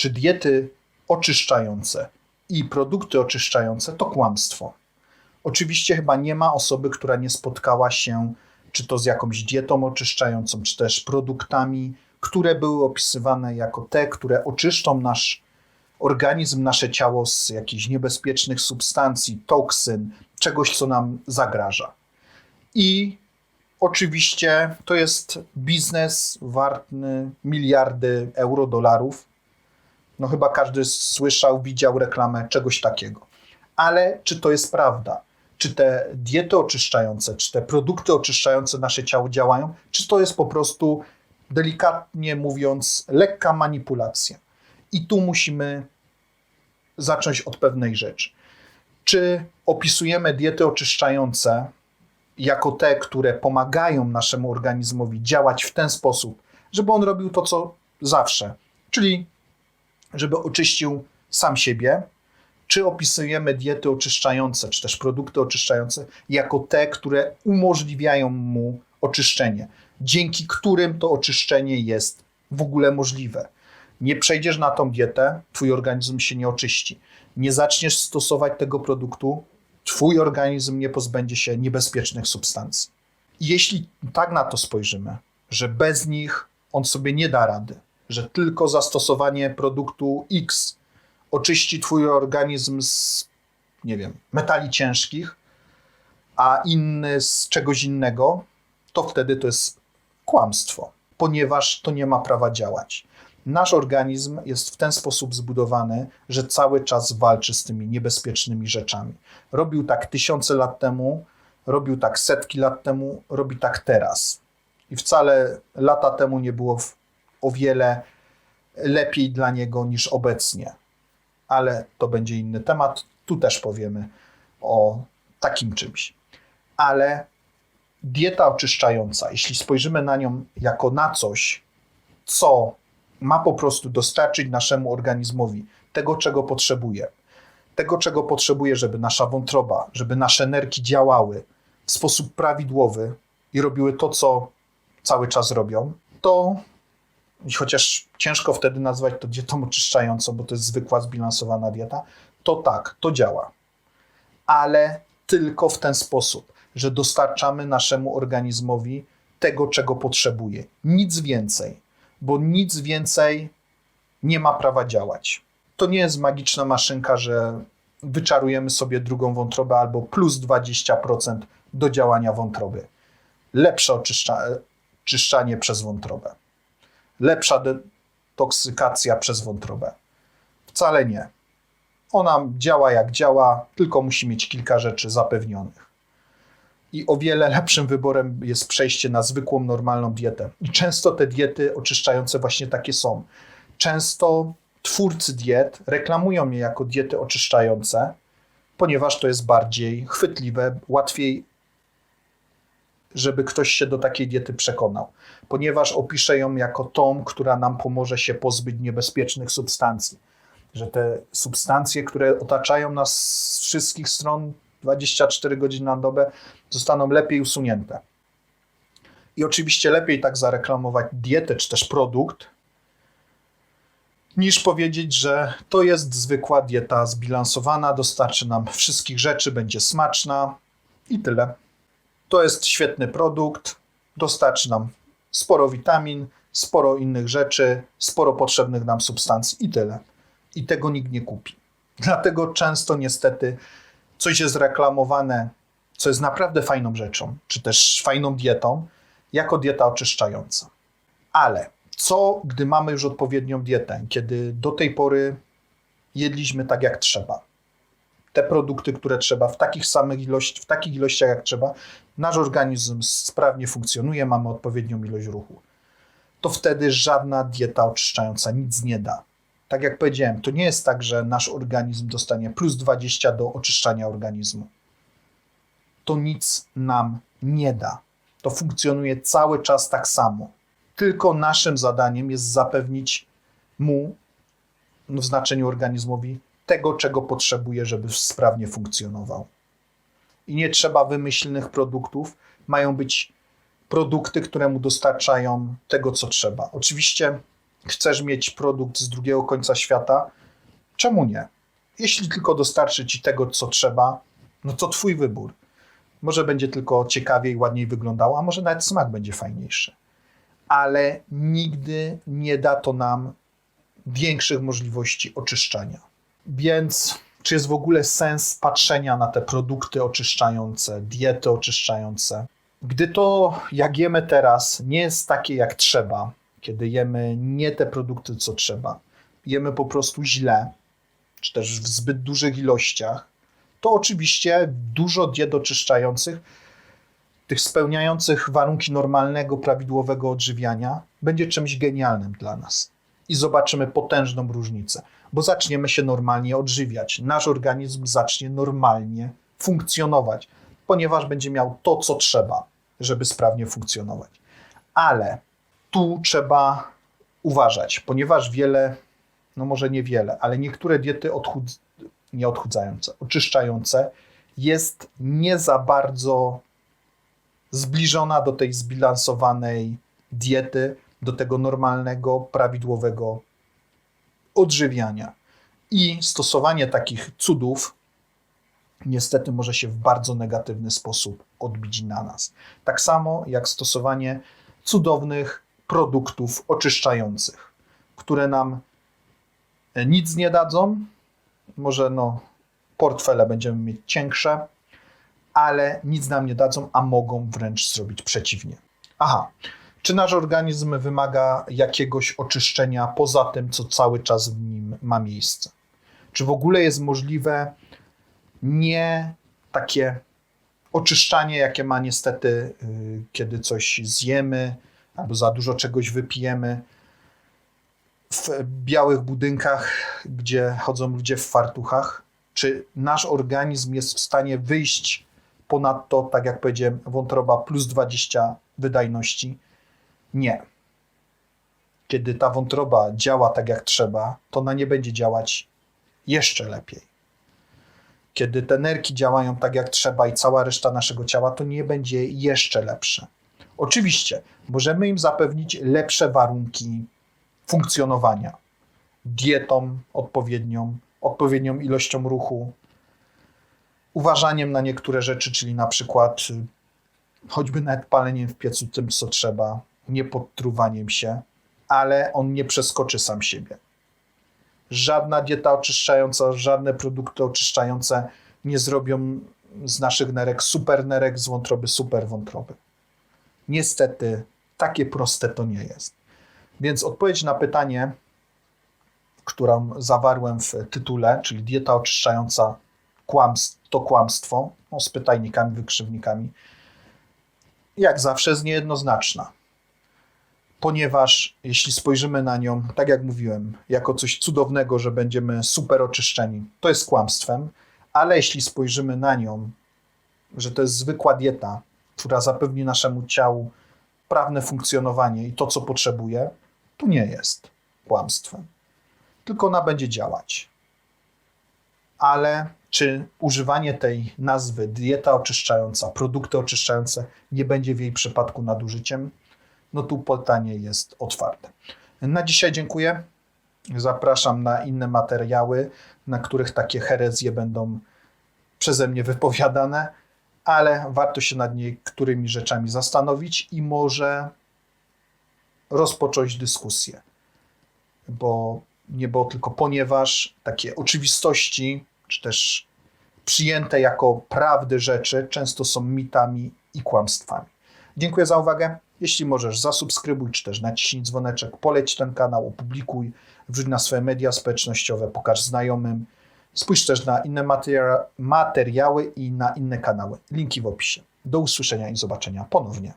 czy diety oczyszczające i produkty oczyszczające to kłamstwo. Oczywiście chyba nie ma osoby, która nie spotkała się czy to z jakąś dietą oczyszczającą, czy też produktami, które były opisywane jako te, które oczyszczą nasz organizm, nasze ciało z jakichś niebezpiecznych substancji, toksyn, czegoś, co nam zagraża. I oczywiście to jest biznes warty miliardy euro, dolarów. No chyba każdy słyszał, widział reklamę czegoś takiego. Ale czy to jest prawda? Czy te diety oczyszczające, czy te produkty oczyszczające nasze ciało działają, czy to jest po prostu, delikatnie mówiąc, lekka manipulacja? I tu musimy zacząć od pewnej rzeczy. Czy opisujemy diety oczyszczające jako te, które pomagają naszemu organizmowi działać w ten sposób, żeby on robił to, co zawsze, czyli żeby oczyścił sam siebie, czy opisujemy diety oczyszczające, czy też produkty oczyszczające jako te, które umożliwiają mu oczyszczenie, dzięki którym to oczyszczenie jest w ogóle możliwe. Nie przejdziesz na tą dietę, twój organizm się nie oczyści. Nie zaczniesz stosować tego produktu, twój organizm nie pozbędzie się niebezpiecznych substancji. Jeśli tak na to spojrzymy, że bez nich on sobie nie da rady, że tylko zastosowanie produktu X oczyści twój organizm z, nie wiem, metali ciężkich, a inny z czegoś innego, to wtedy to jest kłamstwo, ponieważ to nie ma prawa działać. Nasz organizm jest w ten sposób zbudowany, że cały czas walczy z tymi niebezpiecznymi rzeczami. Robił tak tysiące lat temu, robił tak setki lat temu, robi tak teraz. I wcale lata temu nie było o wiele lepiej dla niego niż obecnie. Ale to będzie inny temat. Tu też powiemy o takim czymś. Ale dieta oczyszczająca, jeśli spojrzymy na nią jako na coś, co ma po prostu dostarczyć naszemu organizmowi tego, czego potrzebuje, tego, czego potrzebuje, żeby nasza wątroba, żeby nasze nerki działały w sposób prawidłowy i robiły to, co cały czas robią, to chociaż ciężko wtedy nazwać to dietą oczyszczającą, bo to jest zwykła, zbilansowana dieta, to tak, to działa. Ale tylko w ten sposób, że dostarczamy naszemu organizmowi tego, czego potrzebuje. Nic więcej, bo nic więcej nie ma prawa działać. To nie jest magiczna maszynka, że wyczarujemy sobie drugą wątrobę albo plus 20% do działania wątroby. Lepsze oczyszczanie przez wątrobę lepsza detoksykacja przez wątrobę. Wcale nie. Ona działa jak działa, tylko musi mieć kilka rzeczy zapewnionych. I o wiele lepszym wyborem jest przejście na zwykłą, normalną dietę. I często te diety oczyszczające właśnie takie są. Często twórcy diet reklamują je jako diety oczyszczające, ponieważ to jest bardziej chwytliwe, łatwiej żeby ktoś się do takiej diety przekonał, ponieważ opiszę ją jako tą, która nam pomoże się pozbyć niebezpiecznych substancji. Że te substancje, które otaczają nas z wszystkich stron 24 godziny na dobę, zostaną lepiej usunięte. I oczywiście lepiej tak zareklamować dietę czy też produkt, niż powiedzieć, że to jest zwykła dieta zbilansowana, dostarczy nam wszystkich rzeczy, będzie smaczna i tyle. To jest świetny produkt, dostarczy nam sporo witamin, sporo innych rzeczy, sporo potrzebnych nam substancji i tyle. I tego nikt nie kupi. Dlatego często niestety coś jest reklamowane, co jest naprawdę fajną rzeczą, czy też fajną dietą, jako dieta oczyszczająca. Ale co, gdy mamy już odpowiednią dietę, kiedy do tej pory jedliśmy tak jak trzeba? Te produkty, które trzeba, w takich samych ilości, w takich ilościach jak trzeba, nasz organizm sprawnie funkcjonuje, mamy odpowiednią ilość ruchu. To wtedy żadna dieta oczyszczająca nic nie da. Tak jak powiedziałem, to nie jest tak, że nasz organizm dostanie plus 20 do oczyszczania organizmu. To nic nam nie da. To funkcjonuje cały czas tak samo. Tylko naszym zadaniem jest zapewnić mu, w znaczeniu organizmowi, tego, czego potrzebuje, żeby sprawnie funkcjonował. I nie trzeba wymyślnych produktów, mają być produkty, które mu dostarczają tego, co trzeba. Oczywiście chcesz mieć produkt z drugiego końca świata, czemu nie? Jeśli tylko dostarczy ci tego, co trzeba, no to twój wybór. Może będzie tylko ciekawiej, ładniej wyglądało, a może nawet smak będzie fajniejszy. Ale nigdy nie da to nam większych możliwości oczyszczania. Więc czy jest w ogóle sens patrzenia na te produkty oczyszczające, diety oczyszczające? Gdy to, jak jemy teraz, nie jest takie jak trzeba, kiedy jemy nie te produkty, co trzeba, jemy po prostu źle, czy też w zbyt dużych ilościach, to oczywiście dużo diet oczyszczających, tych spełniających warunki normalnego, prawidłowego odżywiania, będzie czymś genialnym dla nas. I zobaczymy potężną różnicę, bo zaczniemy się normalnie odżywiać. Nasz organizm zacznie normalnie funkcjonować, ponieważ będzie miał to, co trzeba, żeby sprawnie funkcjonować. Ale tu trzeba uważać, ponieważ wiele, no może niewiele, ale niektóre diety odchudz nie odchudzające, oczyszczające jest nie za bardzo zbliżona do tej zbilansowanej diety, do tego normalnego, prawidłowego odżywiania. I stosowanie takich cudów niestety może się w bardzo negatywny sposób odbić na nas. Tak samo jak stosowanie cudownych produktów oczyszczających, które nam nic nie dadzą. Może no, portfele będziemy mieć cięższe, ale nic nam nie dadzą, a mogą wręcz zrobić przeciwnie. Aha, czy nasz organizm wymaga jakiegoś oczyszczenia poza tym, co cały czas w nim ma miejsce? Czy w ogóle jest możliwe nie takie oczyszczanie, jakie ma niestety, yy, kiedy coś zjemy albo za dużo czegoś wypijemy? W białych budynkach, gdzie chodzą ludzie w fartuchach, czy nasz organizm jest w stanie wyjść ponadto, tak jak powiedziałem, wątroba plus 20 wydajności? Nie. Kiedy ta wątroba działa tak jak trzeba, to ona nie będzie działać jeszcze lepiej. Kiedy te nerki działają tak jak trzeba i cała reszta naszego ciała, to nie będzie jeszcze lepsze. Oczywiście możemy im zapewnić lepsze warunki funkcjonowania dietą odpowiednią, odpowiednią ilością ruchu, uważaniem na niektóre rzeczy, czyli na przykład y, choćby nawet paleniem w piecu tym, co trzeba, nie podtruwaniem się, ale on nie przeskoczy sam siebie. Żadna dieta oczyszczająca, żadne produkty oczyszczające nie zrobią z naszych nerek super nerek, z wątroby super wątroby. Niestety, takie proste to nie jest. Więc odpowiedź na pytanie, którą zawarłem w tytule, czyli dieta oczyszczająca to kłamstwo, no, z pytajnikami, wykrzywnikami, jak zawsze jest niejednoznaczna ponieważ jeśli spojrzymy na nią, tak jak mówiłem, jako coś cudownego, że będziemy super oczyszczeni, to jest kłamstwem, ale jeśli spojrzymy na nią, że to jest zwykła dieta, która zapewni naszemu ciału prawne funkcjonowanie i to, co potrzebuje, to nie jest kłamstwem. Tylko ona będzie działać. Ale czy używanie tej nazwy dieta oczyszczająca, produkty oczyszczające nie będzie w jej przypadku nadużyciem? No tu pytanie jest otwarte. Na dzisiaj dziękuję. Zapraszam na inne materiały, na których takie herezje będą przeze mnie wypowiadane, ale warto się nad niektórymi rzeczami zastanowić i może rozpocząć dyskusję. Bo nie było tylko ponieważ takie oczywistości, czy też przyjęte jako prawdy rzeczy, często są mitami i kłamstwami. Dziękuję za uwagę. Jeśli możesz, zasubskrybuj, czy też naciśnij dzwoneczek, poleć ten kanał, opublikuj, wrzuć na swoje media społecznościowe, pokaż znajomym. Spójrz też na inne materiały i na inne kanały. Linki w opisie. Do usłyszenia i zobaczenia ponownie.